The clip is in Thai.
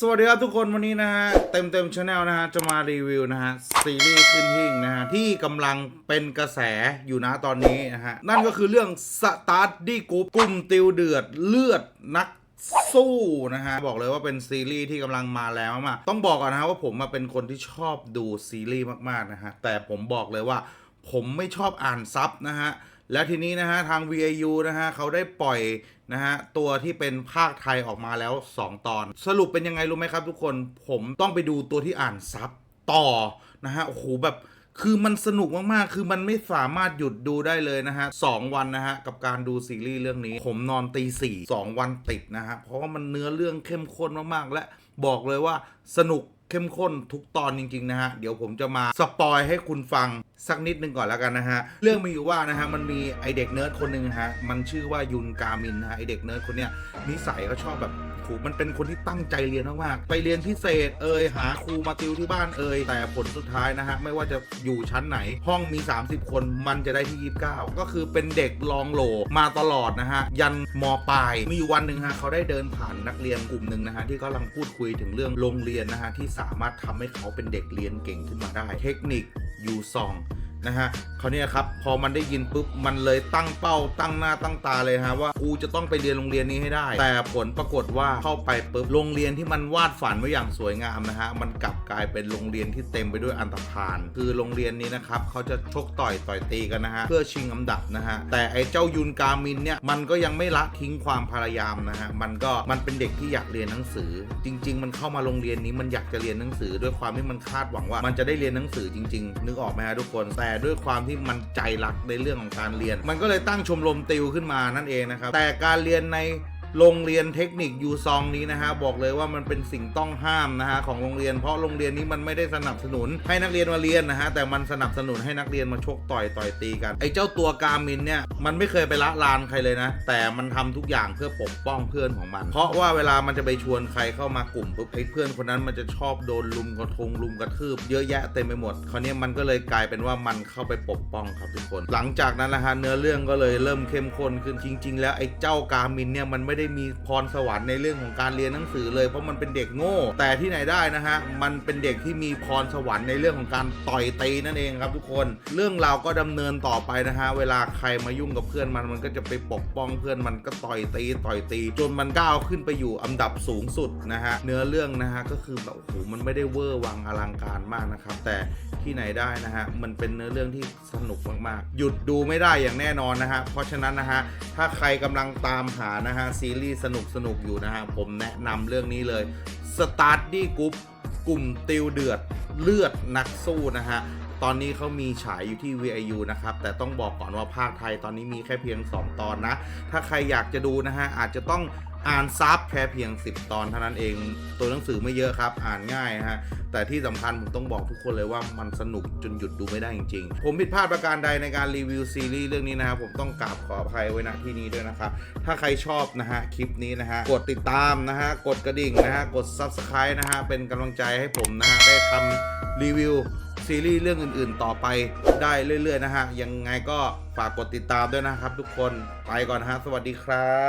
สวัสดีครับทุกคนวันนี้นะฮะ เต็มเต็มชาแนลนะฮะ จะมารีวิวนะฮะ ซีรีส์ขึ้นหิ่งนะฮะ ที่กำลังเป็นกระแสอยู่นะตอนนี้นะฮะ นั่นก็คือเรื่อง Start ดี้กรุ๊ปกลุ่มติวเดือดเลือดนักสู้นะฮะ บอกเลยว่าเป็นซีรีส์ที่กำลังมาแล้วมากต้องบอกก่อนนะฮะว่าผมมาเป็นคนที่ชอบดูซีรีส์มากๆนะฮะ แต่ผมบอกเลยว่าผมไม่ชอบอ่านซับนะฮะ แล้วทีนี้นะฮะทาง VIU นะฮะเขาได้ปล่อยนะฮะตัวที่เป็นภาคไทยออกมาแล้ว 2 ตอน สรุปเป็นยังไงรู้ไหมครับ ทุกคนผมต้องไปดูตัวที่อ่านซับต่อนะฮะโอ้โหแบบคือมันสนุกมากๆ คือมันไม่สามารถหยุดดูได้เลยนะฮะสองวันนะฮะ กับการดูซีรีส์เรื่องนี้ ผมนอนตีสี่สองวันติดนะฮะ เพราะว่ามันเนื้อเรื่องเข้มข้นมากๆ และบอกเลยว่าสนุกเข้มข้นทุกตอนจริง ๆ นะฮะ เดี๋ยวผมจะมาสปอยให้คุณฟังสักนิดหนึ่งก่อนแล้วกันนะฮะ เรื่องมีอยู่ว่านะฮะมันมีไอเด็กเนิร์ดคนหนึ่งฮะ มันชื่อว่ายุนกามินนะฮะไอเด็กเนิร์ดคนเนี้ยนิสัยก็ชอบแบบโหมันเป็นคนที่ตั้งใจเรียนมากๆไปเรียนพิเศษเอ่ยหาครูมาติวที่บ้านเอ่ยแต่ผลสุดท้ายนะฮะไม่ว่าจะอยู่ชั้นไหน ห้องมี 30 คนมันจะได้ที่ 29 ก็คือเป็นเด็กลองโหลมาตลอดนะฮะยันมปลายมีอยู่วันหนึ่งฮะเขาได้เดินผ่านนักเรียนกลุ่มหนึ่งนะฮะที่กำลังพูดคุยถึงเรื่องโรงเรียนนะฮะที่สามารถทำให้เขาเป็นเด็กเรียนเก่งขึ้นมาได้ เทคนิค ยูซอง นะฮะเขาวเนี่ยครับพอมันได้ยินปุ๊บมันเลยตั้งเป้าตั้งหน้าตั้งตาเลยฮะว่ากูจะต้องไปเรียนโรงเรียนนี้ให้ได้ แต่ผลปรากฏว่าเข้าไปปุ๊บโรงเรียนที่มันวาดฝันไว้อย่างสวยงามนะฮะมันกลับกลายเป็นโรงเรียนที่เต็มไปด้วยอันตรพาน คือโรงเรียนนี้นะครับเขาจะชกต่อยต่อยตีกันนะฮะเพื่อชิงอันดับนะฮะแต่ไอ้เจ้ายุนกามินเนี่ยมันก็ยังไม่ละทิ้งความพยายามนะฮะมันก็มันเป็นเด็กที่อยากเรียนหนังสือ จริง ๆ มันเข้ามาโรงเรียนนี้มันอยากจะเรียนหนังสือ ด้วยความที่มันคาดหวังว่า มันจะได้เรียนหนังสือจริง ๆ นึกออกไหมฮะทุกคนแต่ด้วยความที่มันใจรักในเรื่องของการเรียน มันก็เลยตั้งชมรมติวขึ้นมานั่นเองนะครับแต่การเรียนใน โรงเรียนเทคนิคยูซองนี้นะฮะบอกเลยว่ามันเป็นสิ่งต้องห้ามนะฮะของโรงเรียน เพราะโรงเรียนนี้มันไม่ได้สนับสนุน ให้นักเรียนมาเรียนนะฮะแต่มันสนับสนุนให้นักเรียนมาชกต่อยต่อยตีกันไอ้เจ้าตัวกามินเนี่ยมันไม่เคยไปละลานใครเลยนะ แต่มันทำทุกอย่างเพื่อปกป้องเพื่อนของมัน เพราะว่าเวลามันจะไปชวนใครเข้ามากลุ่มปุ๊บไอ้เพื่อนคนนั้นมันจะชอบโดนลุมกระทงลุมกระทืบเยอะแยะเต็มไปหมดคราวนี้มันก็เลยกลายเป็นว่ามันเข้าไปปกป้องครับทุกคน หลังจากนั้นนะฮะเนื้อเรื่องก็เลยเริ่มเข้มข้นขึ้นจริง ๆ แล้วไอ้เจ้ากามินเนี่ยมันไม่ได้มีพรสวรรค์ในเรื่องของการเรียนหนังสือเลยเพราะมันเป็นเด็กโง่ แต่ที่ไหนได้นะฮะมันเป็นเด็กที่มีพรสวรรค์ในเรื่องของการต่อยตีนั่นเองครับทุกคน เรื่องราวก็ดำเนินต่อไปนะฮะเวลาใครมายุ่งกับเพื่อนมันมันก็จะไปปกป้องเพื่อนมันก็ต่อยตีต่อยตี จนมันก้าวขึ้นไปอยู่อันดับสูงสุดนะฮะเนื้อเรื่องนะฮะก็คือแบบโอ้โหมันไม่ได้เวอร์วังอลังการมากนะครับแต่ที่ไหนได้นะฮะมันเป็นเนื้อเรื่องที่สนุกมากๆ หยุดดูไม่ได้อย่างแน่นอนนะฮะเพราะฉะนั้นนะฮะถ้าใครกำลังตามหานะฮะซีีรีส์สนุกสนุกๆอยู่นะฮะผมแนะนำเรื่องนี้เลย Start ดี้กรุ๊ปกลุ่มติวเดือดเลือดนักสู้นะฮะตอนนี้เขามีฉายอยู่ที่ VIU นะครับ แต่ต้องบอกก่อนว่าภาคไทยตอนนี้มีแค่เพียง 2 ตอนนะ ถ้าใครอยากจะดูนะฮะ อาจจะต้อง อ่านซับแค่เพียง 10 ตอนเท่านั้นเอง ตัวหนังสือไม่เยอะครับ อ่านง่ายฮะ แต่ที่สำคัญผมต้องบอกทุกคนเลยว่ามันสนุกจนหยุดดูไม่ได้จริง ๆ ผมผิดพลาดประการใดในการรีวิวซีรีส์เรื่องนี้นะครับผมต้องกราบขออภัยไว้ณที่นี้ด้วยนะครับ ถ้าใครชอบนะฮะคลิปนี้นะฮะ กดติดตามนะฮะ กดกระดิ่งนะฮะ กด Subscribe นะฮะ เป็นกำลังใจให้ผมนะฮะ ได้ทำรีวิวซีรีส์เรื่องอื่นๆ ต่อไปได้เรื่อย ๆ นะฮะ ยังไงก็ฝากกดติดตามด้วยนะครับทุกคน ไปก่อนฮะ สวัสดีครับ